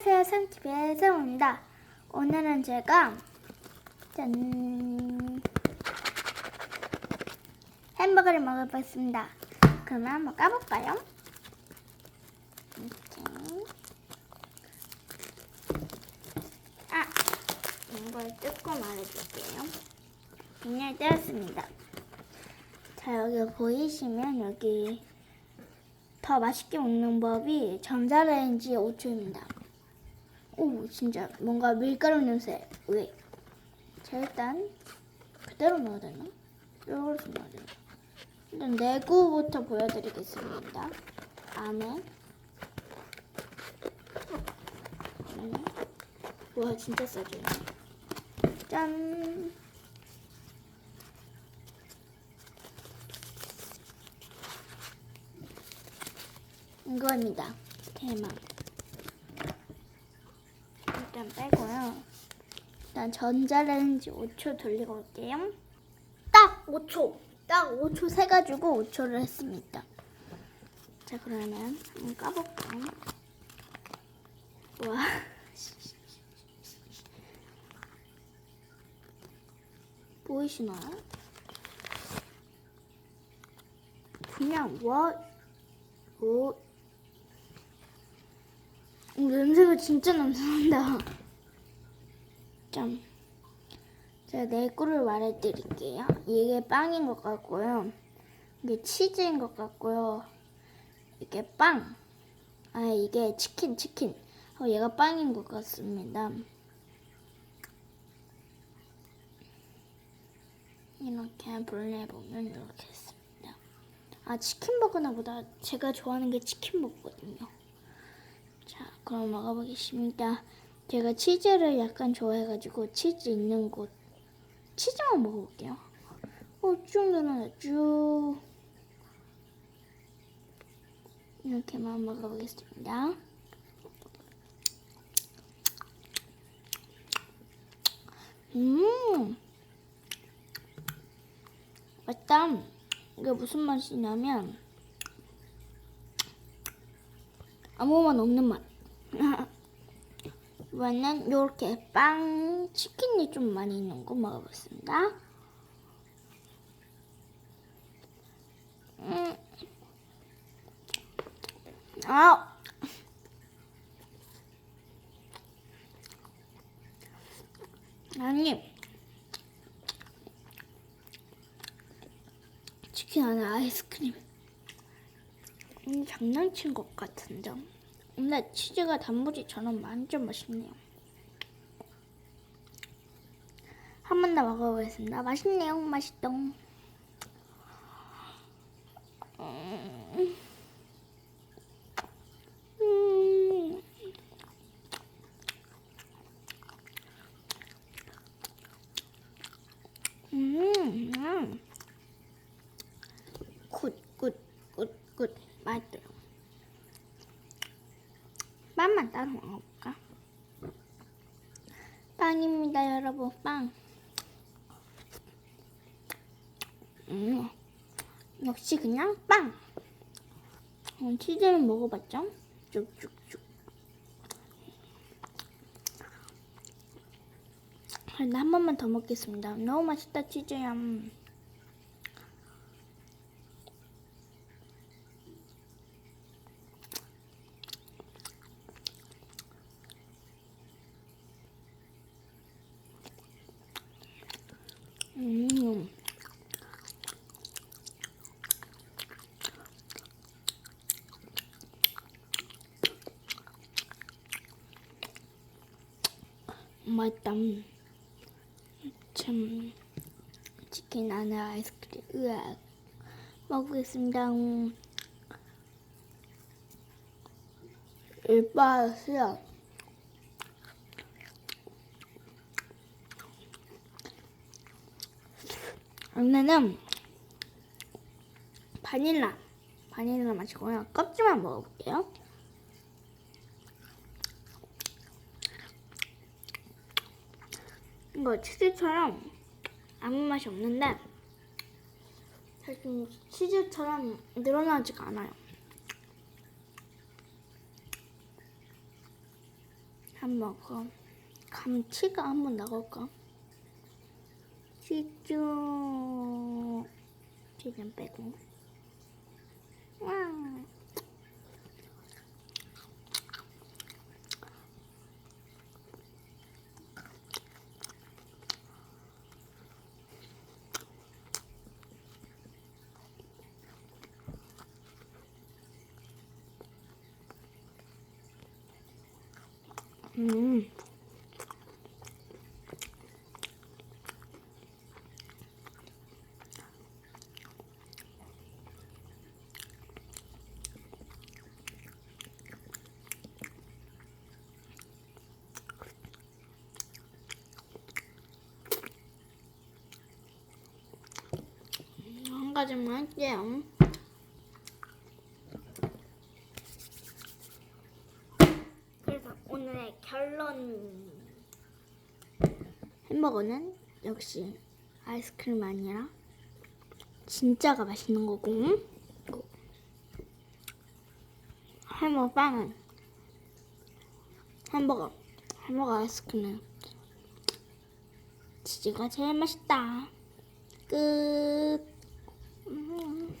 안녕하세요. 삼TV의 세우입니다. 오늘은 제가 짠 햄버거를 먹어보겠습니다. 그러면 한번 까볼까요? 이렇게 아 이걸 뜯고 말해줄게요. 비닐 떼었습니다. 자 여기 보이시면 여기 더 맛있게 먹는 법이 전자레인지 5초입니다. 오 진짜 뭔가 밀가루 냄새 왜? 자 일단 그대로 넣어야 되나? 이렇게 넣어야 되나? 일단 내구부터 보여드리겠습니다. 안에 음. 와 진짜 싸죠. 짠. 이거입니다. 대망. 일단 빼고요. 일단 전자레인지 5초 돌리고 올게요. 딱 5초. 딱 5초 세가지고 5초를 했습니다. 자 그러면 한번 까볼까요? 와. 보이시나요? 그냥 와, 오, 오, 냄새가 진짜 냄새난다. 참. 제가 내 거를 말해드릴게요. 이게 빵인 것 같고요. 이게 치즈인 것 같고요. 이게 빵. 아, 이게 치킨, 치킨. 어, 얘가 빵인 것 같습니다. 이렇게 분리해보면 이렇게 있습니다. 아, 치킨버거나 보다 제가 좋아하는 게 치킨버거거든요. 자, 그럼 먹어보겠습니다. 제가 치즈를 약간 좋아해가지고 치즈 있는 곳 치즈만 먹어볼게요. 어, 쭉 늘어나 쭉 이렇게만 먹어보겠습니다. 음, 맛있다. 이게 무슨 맛이냐면 아무 맛 없는 맛. 이번엔 이렇게 빵 치킨이 좀 많이 있는 거 먹어봤습니다. 음. 아. 아니 치킨 안에 아이스크림 음, 장난친 것 같은데 근데 치즈가 단무지처럼 완전 맛있네요 한 번 더 먹어보겠습니다 맛있네요 맛있동 음. 음. 굿, 굿, 굿, 굿. 맛있어요. 빵만 따로 먹어볼까? 빵입니다, 여러분. 빵. 음, 역시 그냥 빵. 음, 치즈는 먹어봤죠? 쭉쭉쭉. 근데 한 번만 더 먹겠습니다. 너무 맛있다, 치즈야. 음. 음. 맛있다. 참 치킨 안에 아이스크림 으악 먹겠습니다. 음. 일바스요. 오늘은 바닐라 바닐라 마시고요. 껍질만 먹어볼게요. 이거 치즈처럼 아무 맛이 없는데 사실 치즈처럼 늘어나지가 않아요. 햄버거 감치가 한번 나갈까? 치즈 치즈 빼고 와 음. 한 가지만 할게요. 그래서 오늘의 결론 햄버거는 역시 아이스크림 아니라 진짜가 맛있는 거고. 햄버거 빵은 햄버거 햄버거 아이스크림은 치즈가 제일 맛있다. 끝. 음.